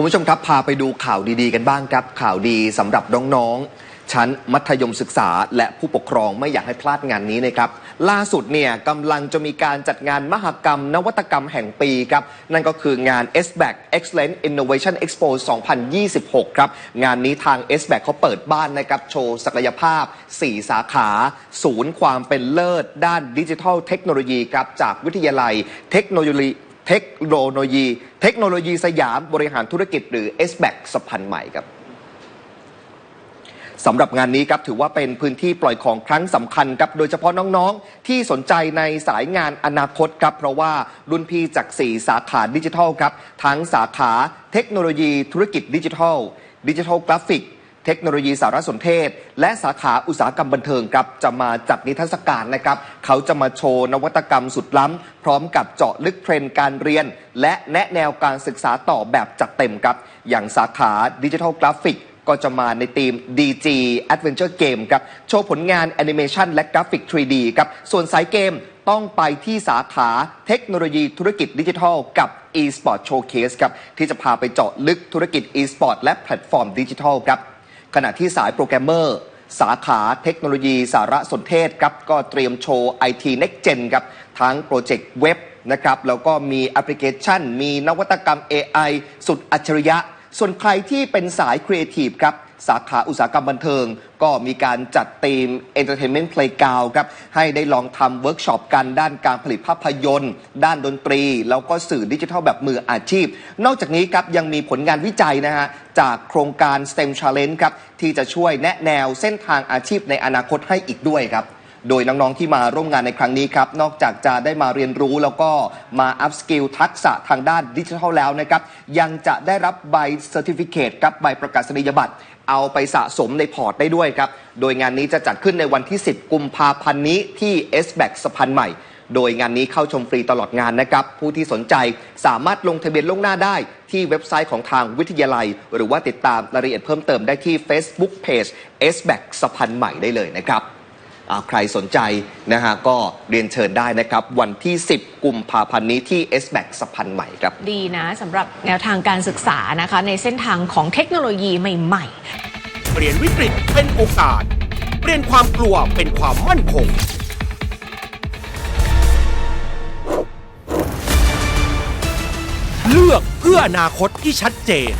คุณผู้ชมครับพาไปดูข่าวดีๆกันบ้างครับ ข่าวดีสำหรับน้องๆ ชั้นมัธยมศึกษาและผู้ปกครองไม่อยากให้พลาดงานนี้นะครับ ล่าสุดเนี่ยกำลังจะมีการจัดงานมหกรรม นวัตกรรมแห่งปีครับ นั่นก็คืองาน SBAC Excellence Innovation Expo 2026 ครับ งานนี้ทาง SBAC เขาเปิดบ้านนะครับ โชว์ศักยภาพ 4 สาขา ศูนย์ความเป็นเลิศ ด้านดิจิทัลเทคโนโลยีครับจากวิทยาลัยเทคโนโลยี เทคโนโลยี เทคโนโลยีสยามบริหารธุรกิจหรือ s b a c สะพันใหม่ครับสำหรับงานนี้ครับถือว่าเป็นพื้นที่ปล่อยของครั้งสำคัญครับโดยเฉพาะน้องๆ ที่สนใจในสายงานอนาคตครับเพราะว่ารุ่นพี่จาก 4 สาขาดิจิทัลครับทั้งสาขาเทคโนโลยีธุรกิจดิจิทัล ดิจิทัลกราฟิก เทคโนโลยีสารสนเทศ และสาขาอุตสาหกรรมบันเทิงครับจะมาจัดนิทรรศการนะครับ เขาจะมาโชว์นวัตกรรมสุดล้ำ พร้อมกับเจาะลึกเทรนด์การเรียน และแนะแนวการศึกษาต่อแบบจัดเต็มครับ อย่างสาขาดิจิทัลกราฟิกก็จะมาในทีม DG Adventure Game ครับ โชว์ผลงานแอนิเมชันและกราฟิก 3D ครับ ส่วนสายเกมต้องไปที่สาขาเทคโนโลยีธุรกิจดิจิทัลกับ eSport Showcase ครับ ที่จะพาไปเจาะลึกธุรกิจ eSport และแพลตฟอร์มดิจิทัลครับ ขณะที่สายโปรแกรมเมอร์ สาขาเทคโนโลยีสารสนเทศครับก็เตรียมโชว์ IT Next Gen ครับทั้งโปรเจกต์เว็บนะครับแล้วก็มีแอปพลิเคชัน มีนวัตกรรม AI สุดอัจฉริยะ ส่วนใครที่เป็นสายครีเอทีฟครับ สาขาอุตสาหกรรมบันเทิง ก็มีการจัดทีม Entertainment Playground ครับให้ได้ลองทำเวิร์กช็อปกันด้านการผลิตภาพยนตร์ ด้านดนตรี แล้วก็สื่อดิจิทัลแบบมืออาชีพ นอกจากนี้ครับยังมีผลงานวิจัยนะฮะจากโครงการ STEM Challenge ครับที่จะช่วยแนะแนวเส้นทางอาชีพในอนาคตให้อีกด้วยครับ โดยน้องๆที่มาร่วมงานในครั้งนี้ครับ นอกจากจะได้มาเรียนรู้แล้วก็มาอัพสกิลทักษะทางด้านดิจิทัลแล้วนะครับ ยังจะได้รับใบเซอร์ติฟิเคตครับใบประกาศนียบัตรเอาไปสะสมในพอร์ตได้ด้วยครับ โดยงานนี้จะจัดขึ้นในวันที่ 10 กุมภาพันธ์นี้ที่ s b a c สะพานใหม่ โดยงานนี้เข้าชมฟรีตลอดงานนะครับ ผู้ที่สนใจสามารถลงทะเบียนล่วงหน้าได้ ที่เว็บไซต์ของทางวิทยาลัย หรือว่าติดตามรายละเอียดเพิ่มเติมได้ที่ Facebook Page s b a c สะพานใหม่ได้เลยนะครับ ใครสนใจนะฮะก็เรียนเชิญได้นะครับ วันที่ 10 กุมภาพันธ์นี้ที่ s b a c สะพานใหม่ครับ ดีนะสำหรับแนวทางการศึกษานะคะ ในเส้นทางของเทคโนโลยีใหม่เปลี่ยนวิกฤตเป็นโอกาส เปลี่ยนความกลัวเป็นความมั่นคงเลือกเพื่ออนาคตที่ชัดเจน